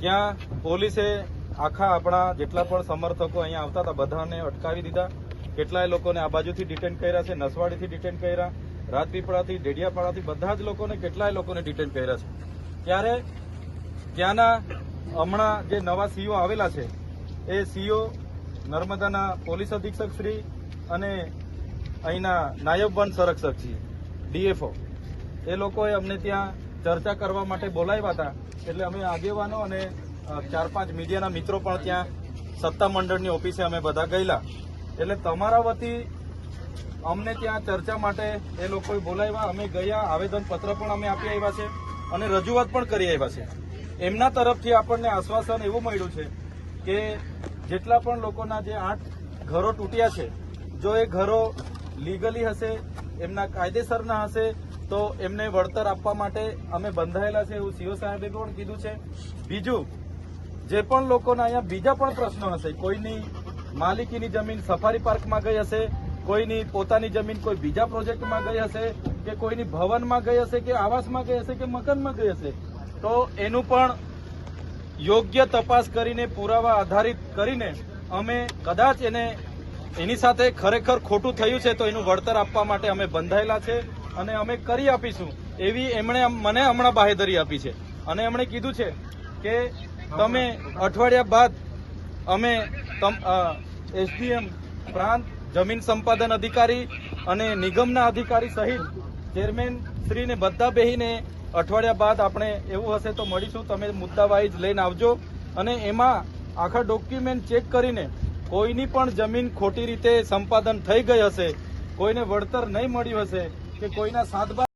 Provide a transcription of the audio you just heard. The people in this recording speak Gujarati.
ત્યાં પોલીસે આખા આપણા જેટલા પણ સમર્થકો અહીંયા આવતા હતા, બધાને અટકાવી દીધા. કેટલાય લોકોને આ બાજુથી ડિટેન કર્યા છે, નસવાડીથી ડિટેન કર્યા રાજપીપળાથી ડેડિયાપાડાથી, બધા જ લોકોને કેટલાય લોકોને ડિટેન કર્યા છે. ત્યારે ત્યાંના હમણાં જે નવા સીઓ આવેલા છે, એ સીઓ નર્મદાના પોલીસ અધિક્ષક શ્રી અને અહીંના નાયબ વન સંરક્ષક છીએ, ડીએફઓ. એ લોકોએ અમને ત્યાં ચર્ચા કરવા માટે બોલાવ્યા હતા. એટલે અમે આગેવાનો અને ચાર પાંચ મીડિયાના મિત્રો પણ ત્યાં સત્તા મંડળની ઓફિસે અમે બધા ગયેલા. એટલે તમારા વતી અમને ત્યાં ચર્ચા માટે એ લોકોએ બોલાવ્યા, અમે ગયા, આવેદન પત્ર પણ અમે આપી આવ્યા છે અને રજૂઆત પણ કરી આવ્યા છે. એમના તરફથી આપણને આશ્વાસન એવું મળ્યું છે કે જેટલા પણ લોકોના જે આઠ ઘરો તૂટ્યા છે, જો એ ઘરો લીગલી હશે, એમના કાયદેસરના હશે તો એમને વળતર આપવા માટે અમે બંધાયેલા છે એવું સીઓ સાહેબે પણ કીધું છે. બીજું, જે પણ લોકોના અહીંયા બીજા પણ પ્રશ્નો હશે, કોઈની માલિકીની જમીન સફારી પાર્કમાં ગઈ હશે, કોઈની પોતાની જમીન કોઈ બીજા પ્રોજેક્ટમાં ગઈ હશે, કે કોઈની ભવનમાં ગઈ હશે, કે આવાસમાં ગઈ હશે, કે મકાનમાં ગઈ હશે, તો એનું પણ યોગ્ય તપાસ કરીને, પુરાવા આધારિત કરીને અમે કદાચ એને એની સાથે ખરેખર ખોટું થયું છે તો એનું વળતર આપવા માટે અમે બંધાયેલા છે. અને અમે કરી આપીશું એવી એમણે મને હમણાં બાહેધરી આપી છે. અને એમણે કીધું છે કે તમે અઠવાડિયા બાદ અમે એસડીએમ પ્રાંત, જમીન સંપાદન અધિકારી અને નિગમના અધિકારી સહિત ચેરમેન શ્રીને બધા બેહીને અઠવાડિયા બાદ આપણે એવું હશે તો મળીશું. તમે મુદ્દા વાઇઝ લઈને આવજો અને એમાં આખા ડોક્યુમેન્ટ ચેક કરીને કોઈની પણ જમીન ખોટી રીતે સંપાદન થઈ ગઈ હશે, કોઈને વળતર નહીં મળ્યું હશે કે કોઈના સાતબાર